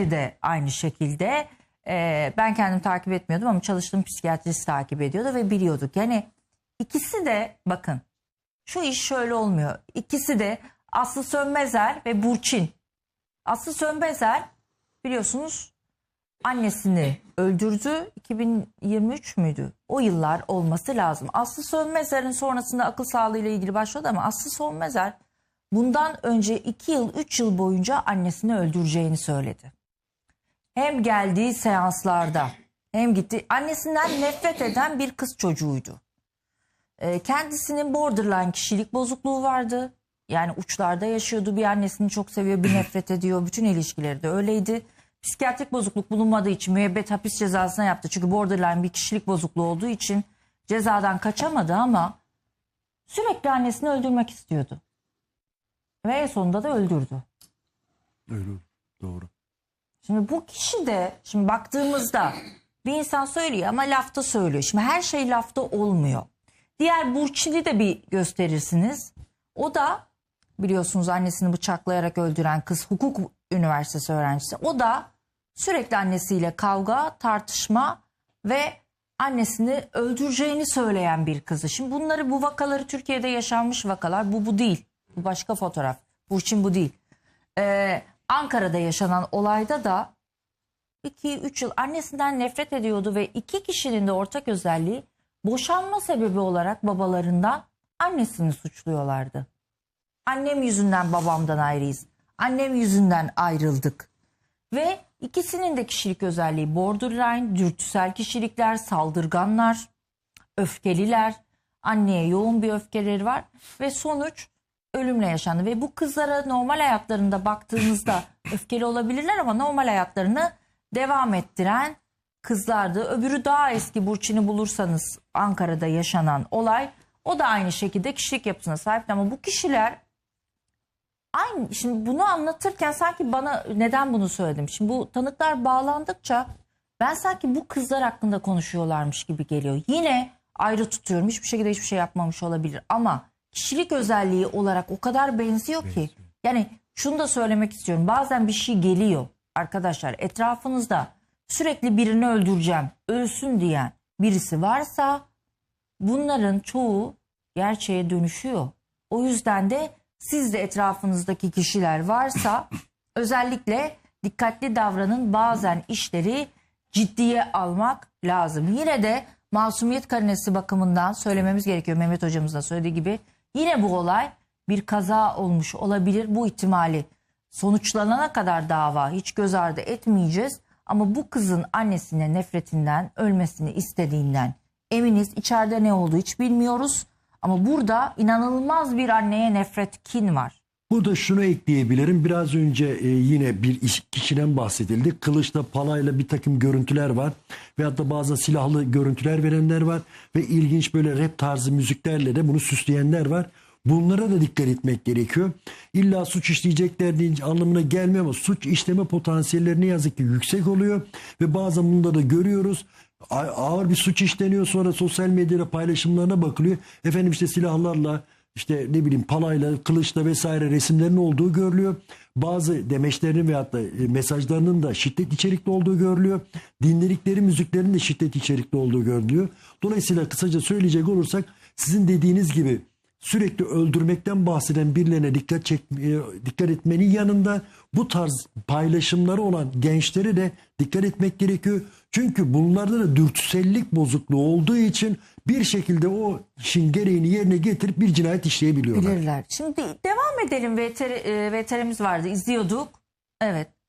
diğeri de aynı şekilde. Ee, ben kendim takip etmiyordum ama çalıştığım psikiyatrist takip ediyordu ve biliyorduk. Yani ikisi de bakın şu iş şöyle olmuyor. İkisi de Aslı Sönmezer ve Burçin. Aslı Sönmezer biliyorsunuz annesini öldürdü. 2023 müydü? O yıllar olması lazım. Aslı Sönmezer'in sonrasında akıl sağlığıyla ilgili başladı ama Aslı Sönmezer bundan önce 2 yıl 3 yıl boyunca annesini öldüreceğini söyledi. Hem geldiği seanslarda hem gitti annesinden nefret eden bir kız çocuğuydu. Ee, kendisinin borderline kişilik bozukluğu vardı. Yani uçlarda yaşıyordu. Bir annesini çok seviyor, bir nefret ediyor. Bütün ilişkileri de öyleydi. Psikiyatrik bozukluk bulunmadığı için müebbet hapis cezasına yaptı. Çünkü borderline bir kişilik bozukluğu olduğu için cezadan kaçamadı ama sürekli annesini öldürmek istiyordu. Ve sonunda da öldürdü. Öyle doğru. Şimdi bu kişi de şimdi baktığımızda bir insan söylüyor ama lafta söylüyor. Şimdi her şey lafta olmuyor. Diğer Burçin'i de bir gösterirsiniz. O da biliyorsunuz annesini bıçaklayarak öldüren kız hukuk üniversitesi öğrencisi. O da sürekli annesiyle kavga, tartışma ve annesini öldüreceğini söyleyen bir kızı. Şimdi bunları bu vakaları Türkiye'de yaşanmış vakalar. Bu bu değil. Bu başka fotoğraf. Burçin bu değil. Ee, Ankara'da yaşanan olayda da 2-3 yıl annesinden nefret ediyordu ve iki kişinin de ortak özelliği boşanma sebebi olarak babalarından annesini suçluyorlardı. Annem yüzünden babamdan ayrıyız. Annem yüzünden ayrıldık. Ve ikisinin de kişilik özelliği borderline, dürtüsel kişilikler, saldırganlar, öfkeliler. Anneye yoğun bir öfkeleri var ve sonuç ölümle yaşandı. Ve bu kızlara normal hayatlarında baktığınızda öfkeli olabilirler ama normal hayatlarını devam ettiren kızlardı. Öbürü daha eski Burçin'i bulursanız Ankara'da yaşanan olay o da aynı şekilde kişilik yapısına sahipti ama bu kişiler aynı şimdi bunu anlatırken sanki bana neden bunu söyledim? Şimdi bu tanıklar bağlandıkça ben sanki bu kızlar hakkında konuşuyorlarmış gibi geliyor. Yine ayrı tutuyorum. Hiçbir şekilde hiçbir şey yapmamış olabilir ama kişilik özelliği olarak o kadar benziyor ki. Yani şunu da söylemek istiyorum. Bazen bir şey geliyor arkadaşlar etrafınızda sürekli birini öldüreceğim, ölsün diyen birisi varsa bunların çoğu gerçeğe dönüşüyor. O yüzden de siz de etrafınızdaki kişiler varsa özellikle dikkatli davranın bazen işleri ciddiye almak lazım. Yine de masumiyet karinesi bakımından söylememiz gerekiyor Mehmet hocamız da söylediği gibi. Yine bu olay bir kaza olmuş olabilir bu ihtimali sonuçlanana kadar dava hiç göz ardı etmeyeceğiz. Ama bu kızın annesine nefretinden, ölmesini istediğinden eminiz. İçeride ne olduğu hiç bilmiyoruz. Ama burada inanılmaz bir anneye nefret, kin var. Burada şunu ekleyebilirim. Biraz önce e, yine bir iş, kişiden bahsedildi. Kılıçla palayla bir takım görüntüler var. Veyahut da bazı silahlı görüntüler verenler var. Ve ilginç böyle rap tarzı müziklerle de bunu süsleyenler var. Bunlara da dikkat etmek gerekiyor. İlla suç işleyecekler deyince anlamına gelmiyor ama suç işleme potansiyelleri ne yazık ki yüksek oluyor. Ve bazen bunda da görüyoruz. Ağır bir suç işleniyor sonra sosyal medyada paylaşımlarına bakılıyor. Efendim işte silahlarla işte ne bileyim palayla, kılıçla vesaire resimlerin olduğu görülüyor. Bazı demeçlerinin veyahut da e, mesajlarının da şiddet içerikli olduğu görülüyor. Dinledikleri müziklerin de şiddet içerikli olduğu görülüyor. Dolayısıyla kısaca söyleyecek olursak sizin dediğiniz gibi sürekli öldürmekten bahseden birilerine dikkat çek, e, dikkat etmenin yanında bu tarz paylaşımları olan gençlere de dikkat etmek gerekiyor. Çünkü bunlarda da dürtüsellik bozukluğu olduğu için bir şekilde o işin gereğini yerine getirip bir cinayet işleyebiliyorlar. Bilirler. Şimdi devam edelim. VTR, e, VTR'miz vardı. izliyorduk. Evet.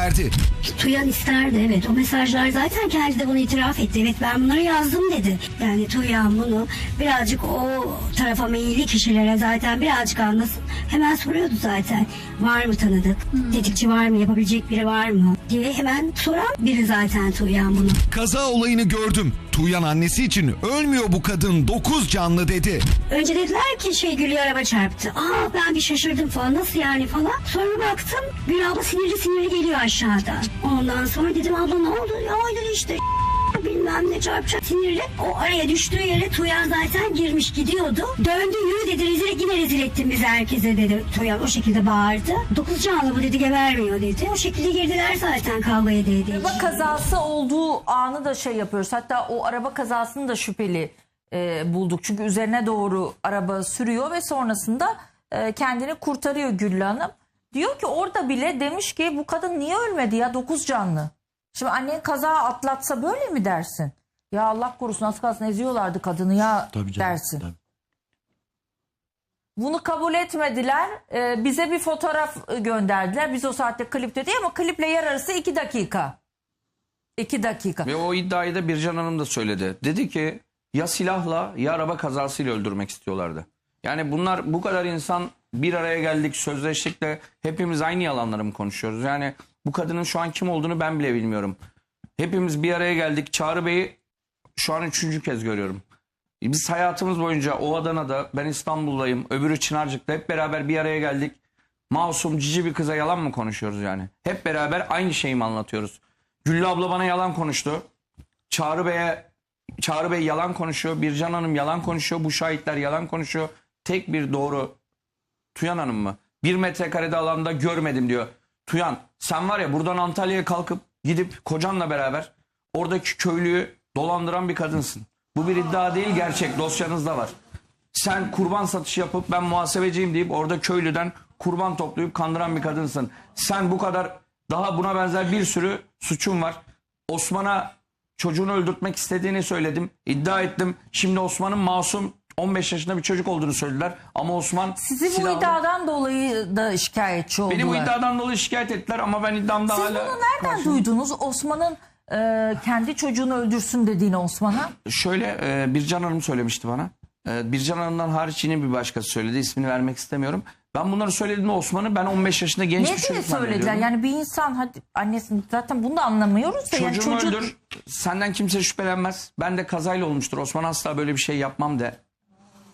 Verdi. Tuyan isterdi evet. O mesajlar zaten kendisi de bunu itiraf etti. Evet ben bunları yazdım dedi. Yani Tuyan bunu birazcık o tarafa meyilli kişilere zaten birazcık anlasın. Hemen soruyordu zaten. Var mı tanıdık? Tetikçi var mı? Yapabilecek biri var mı? diye hemen soran biri zaten Tuyan bunu. Kaza olayını gördüm. Tuğyan annesi için ölmüyor bu kadın 9 canlı dedi. Önce dediler ki şey Gül'ü araba çarptı. Aa ben bir şaşırdım falan nasıl yani falan. Sonra baktım Gül abla sinirli sinirli geliyor aşağıdan. Ondan sonra dedim abla ne oldu? Ya dedi işte bilmem ne çarpacak sinirli. O araya düştüğü yere Tuyan zaten girmiş gidiyordu. Döndü yürü dedi rezil yine rezil ettin bizi herkese dedi. Tuyan o şekilde bağırdı. Dokuz canlı bu dedi gebermiyor dedi. O şekilde girdiler zaten kavgaya değdiği Araba kazası olduğu anı da şey yapıyoruz. Hatta o araba kazasını da şüpheli e, bulduk. Çünkü üzerine doğru araba sürüyor ve sonrasında e, kendini kurtarıyor Güllü Hanım. Diyor ki orada bile demiş ki bu kadın niye ölmedi ya dokuz canlı. Şimdi annen kaza atlatsa böyle mi dersin? Ya Allah korusun az kalsın eziyorlardı kadını ya Tabii canım. dersin. tabii. Bunu kabul etmediler. Ee, bize bir fotoğraf e, gönderdiler. Biz o saatte klipte değil ama kliple yer arası iki dakika. İki dakika. Ve o iddiayı da Bircan Hanım da söyledi. Dedi ki ya silahla ya araba kazasıyla öldürmek istiyorlardı. Yani bunlar bu kadar insan bir araya geldik sözleştik de hepimiz aynı yalanları mı konuşuyoruz? Yani bu kadının şu an kim olduğunu ben bile bilmiyorum. Hepimiz bir araya geldik. Çağrı Bey'i şu an üçüncü kez görüyorum. Biz hayatımız boyunca o Adana'da ben İstanbul'dayım öbürü Çınarcık'ta hep beraber bir araya geldik. Masum cici bir kıza yalan mı konuşuyoruz yani? Hep beraber aynı şeyi mi anlatıyoruz? Güllü abla bana yalan konuştu. Çağrı Bey'e Çağrı Bey yalan konuşuyor. Bircan Hanım yalan konuşuyor. Bu şahitler yalan konuşuyor. Tek bir doğru Tuyan Hanım mı? Bir metrekarede alanda görmedim diyor. Tuyan sen var ya buradan Antalya'ya kalkıp gidip kocanla beraber oradaki köylüyü dolandıran bir kadınsın. Bu bir iddia değil gerçek dosyanızda var. Sen kurban satışı yapıp ben muhasebeciyim deyip orada köylüden kurban toplayıp kandıran bir kadınsın. Sen bu kadar daha buna benzer bir sürü suçun var. Osman'a çocuğunu öldürtmek istediğini söyledim. iddia ettim. Şimdi Osman'ın masum 15 yaşında bir çocuk olduğunu söylediler. Ama Osman Sizi bu silahlı- iddiadan dolayı da şikayetçi oldular. Beni bu iddiadan dolayı şikayet ettiler ama ben iddiamda Siz hala... bunu nereden duydunuz? Osman'ın e, kendi çocuğunu öldürsün dediğini Osman'a. Şöyle e, Bircan Hanım söylemişti bana. E, Bircan Hanım'dan hariç yine bir başkası söyledi. İsmini vermek istemiyorum. Ben bunları söylediğimde Osman'ı ben 15 yaşında genç Ne bir diye çocuk söylediler? zannediyordum. Yani bir insan hadi annesini zaten bunu da anlamıyoruz da yani Çocuğumu çocuk öldür. Senden kimse şüphelenmez. Ben de kazayla olmuştur. Osman asla böyle bir şey yapmam de.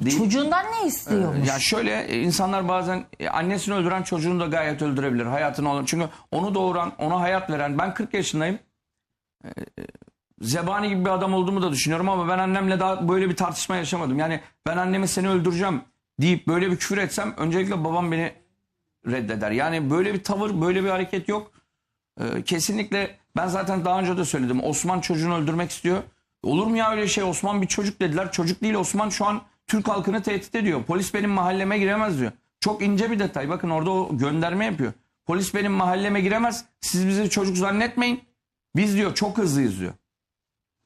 Değil. çocuğundan ne istiyormuş? Ya şöyle e, insanlar bazen e, annesini öldüren çocuğunu da gayet öldürebilir. Hayatını olan. Çünkü onu doğuran, ona hayat veren. Ben 40 yaşındayım. E, e, Zebani gibi bir adam olduğumu da düşünüyorum ama ben annemle daha böyle bir tartışma yaşamadım. Yani ben anneme seni öldüreceğim deyip böyle bir küfür etsem öncelikle babam beni reddeder. Yani böyle bir tavır, böyle bir hareket yok. Ee, kesinlikle ben zaten daha önce de söyledim. Osman çocuğunu öldürmek istiyor. Olur mu ya öyle şey? Osman bir çocuk dediler. Çocuk değil Osman şu an Türk halkını tehdit ediyor. Polis benim mahalleme giremez diyor. Çok ince bir detay. Bakın orada o gönderme yapıyor. Polis benim mahalleme giremez. Siz bizi çocuk zannetmeyin. Biz diyor çok hızlıyız diyor.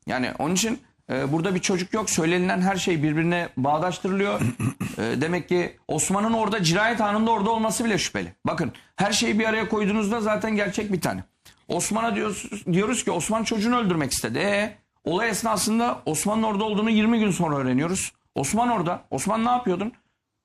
Yani onun için e, burada bir çocuk yok. Söylenilen her şey birbirine bağdaştırılıyor. E, demek ki Osman'ın orada cinayet anında orada olması bile şüpheli. Bakın her şeyi bir araya koyduğunuzda zaten gerçek bir tane. Osman'a diyoruz, diyoruz ki Osman çocuğunu öldürmek istedi. E, olay esnasında Osman'ın orada olduğunu 20 gün sonra öğreniyoruz. Osman orada. Osman ne yapıyordun?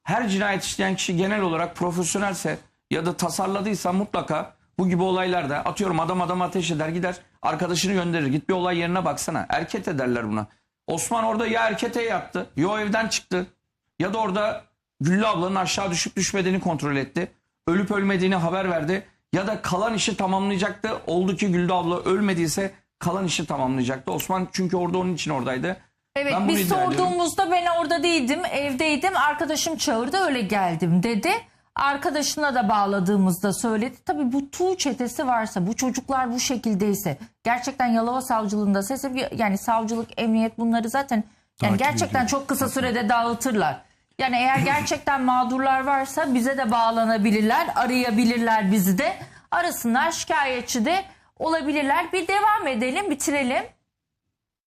Her cinayet işleyen kişi genel olarak profesyonelse ya da tasarladıysa mutlaka bu gibi olaylarda atıyorum adam adam ateş eder gider arkadaşını gönderir git bir olay yerine baksana erket ederler buna. Osman orada ya erkete yattı ya evden çıktı ya da orada Güllü ablanın aşağı düşüp düşmediğini kontrol etti. Ölüp ölmediğini haber verdi ya da kalan işi tamamlayacaktı. Oldu ki Güllü abla ölmediyse kalan işi tamamlayacaktı. Osman çünkü orada onun için oradaydı. Evet Ben biz sorduğumuzda ben orada değildim evdeydim arkadaşım çağırdı öyle geldim dedi. Arkadaşına da bağladığımızda söyledi. Tabii bu tuğ çetesi varsa bu çocuklar bu şekildeyse gerçekten Yalova Savcılığında sesi yani savcılık emniyet bunları zaten yani Takip gerçekten ediyor. çok kısa sürede dağıtırlar. Yani eğer gerçekten mağdurlar varsa bize de bağlanabilirler, arayabilirler bizi de. Arasınlar şikayetçi de olabilirler. Bir devam edelim, bitirelim.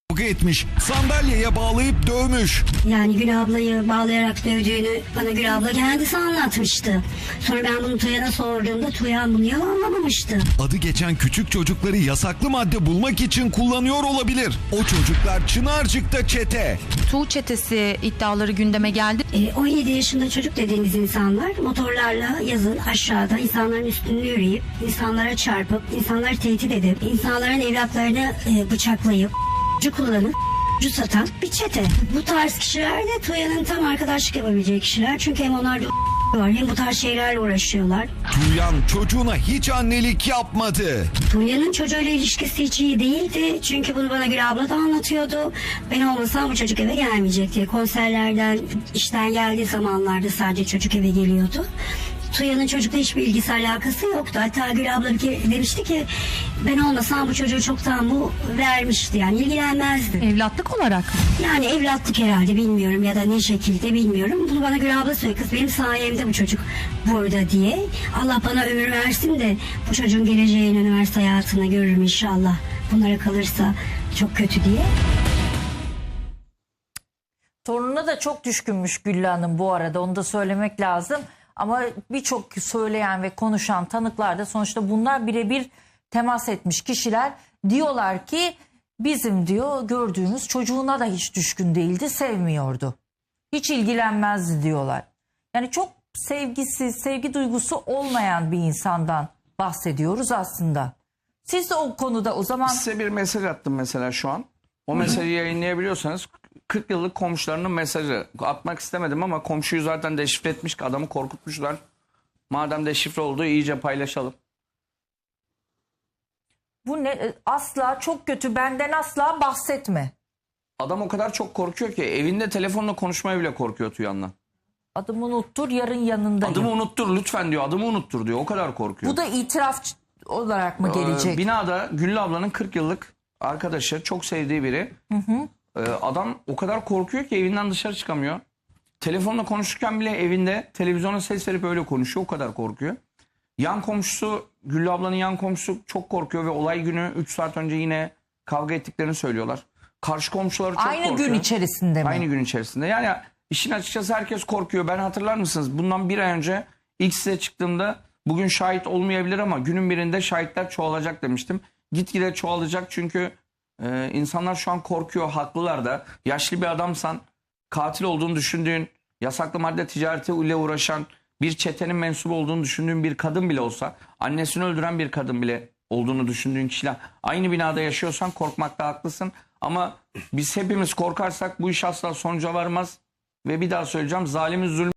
Kavga etmiş, sandalyeye bağlayıp dövmüş. Yani Gül ablayı bağlayarak dövdüğünü bana Gül abla kendisi anlatmıştı. Sonra ben bunu Tuyan'a sorduğumda Tuyan bunu yalanlamamıştı. Adı geçen küçük çocukları yasaklı madde bulmak için kullanıyor olabilir. O çocuklar Çınarcık'ta çete. Tuğ çetesi iddiaları gündeme geldi. E, 17 yaşında çocuk dediğimiz insanlar motorlarla yazın aşağıda insanların üstünde yürüyüp, insanlara çarpıp, insanları tehdit edip, insanların evlatlarını e, bıçaklayıp, kullanıp, satan bir çete. Bu tarz kişiler de Tuya'nın tam arkadaşlık yapabileceği kişiler. Çünkü hem onlar da var. Hem bu tarz şeylerle uğraşıyorlar. Tuğyan çocuğuna hiç annelik yapmadı. Tuğya'nın çocuğuyla ilişkisi hiç iyi değildi. Çünkü bunu bana Gül abla da anlatıyordu. Ben olmasam bu çocuk eve gelmeyecek diye. Konserlerden, işten geldiği zamanlarda sadece çocuk eve geliyordu. Tuğya'nın çocukla hiçbir ilgisi alakası yoktu. Hatta Gül abla bir kere demişti ki ben olmasam bu çocuğu çoktan bu vermişti. Yani ilgilenmezdi. Evlatlık olarak mı? Yani evlatlık herhalde bilmiyorum ya da ne şekilde bilmiyorum. Bunu bana Gül abla söyledi. Kız benim sayemde bu çocuk burada diye. Allah bana ömür versin de bu çocuğun geleceğini üniversite hayatını görürüm inşallah. Bunlara kalırsa çok kötü diye. Torununa da çok düşkünmüş Güllü Hanım bu arada onu da söylemek lazım. Ama birçok söyleyen ve konuşan tanıklar da sonuçta bunlar birebir temas etmiş kişiler diyorlar ki bizim diyor gördüğümüz çocuğuna da hiç düşkün değildi sevmiyordu. Hiç ilgilenmezdi diyorlar. Yani çok sevgisiz, sevgi duygusu olmayan bir insandan bahsediyoruz aslında. Siz de o konuda o zaman Size bir mesaj attım mesela şu an. O mesajı yayınlayabiliyorsanız 40 yıllık komşularının mesajı. Atmak istemedim ama komşuyu zaten deşifre etmiş ki adamı korkutmuşlar. Madem deşifre oldu iyice paylaşalım. bu ne asla çok kötü benden asla bahsetme. Adam o kadar çok korkuyor ki evinde telefonla konuşmaya bile korkuyor Tuyan'la. Adımı unuttur yarın yanındayım. Adımı unuttur lütfen diyor. Adımı unuttur diyor. O kadar korkuyor. Bu da itiraf olarak mı gelecek? Ee, binada Güllü ablanın 40 yıllık arkadaşı, çok sevdiği biri. Ee, adam o kadar korkuyor ki evinden dışarı çıkamıyor. Telefonla konuşurken bile evinde televizyona ses verip öyle konuşuyor. O kadar korkuyor. Yan komşusu, Güllü ablanın yan komşusu çok korkuyor ve olay günü 3 saat önce yine kavga ettiklerini söylüyorlar. Karşı komşuları çok Aynı korkuyor. gün içerisinde mi? Aynı gün içerisinde. Yani işin açıkçası herkes korkuyor. Ben hatırlar mısınız? Bundan bir ay önce ilk size çıktığımda bugün şahit olmayabilir ama günün birinde şahitler çoğalacak demiştim. Gitgide çoğalacak çünkü e, insanlar şu an korkuyor. Haklılar da. Yaşlı bir adamsan katil olduğunu düşündüğün, yasaklı madde ticareti ile uğraşan bir çetenin mensubu olduğunu düşündüğün bir kadın bile olsa, annesini öldüren bir kadın bile olduğunu düşündüğün kişiler aynı binada yaşıyorsan korkmakta haklısın. Ama biz hepimiz korkarsak bu iş asla sonuca varmaz. Ve bir daha söyleyeceğim zalimin zulmü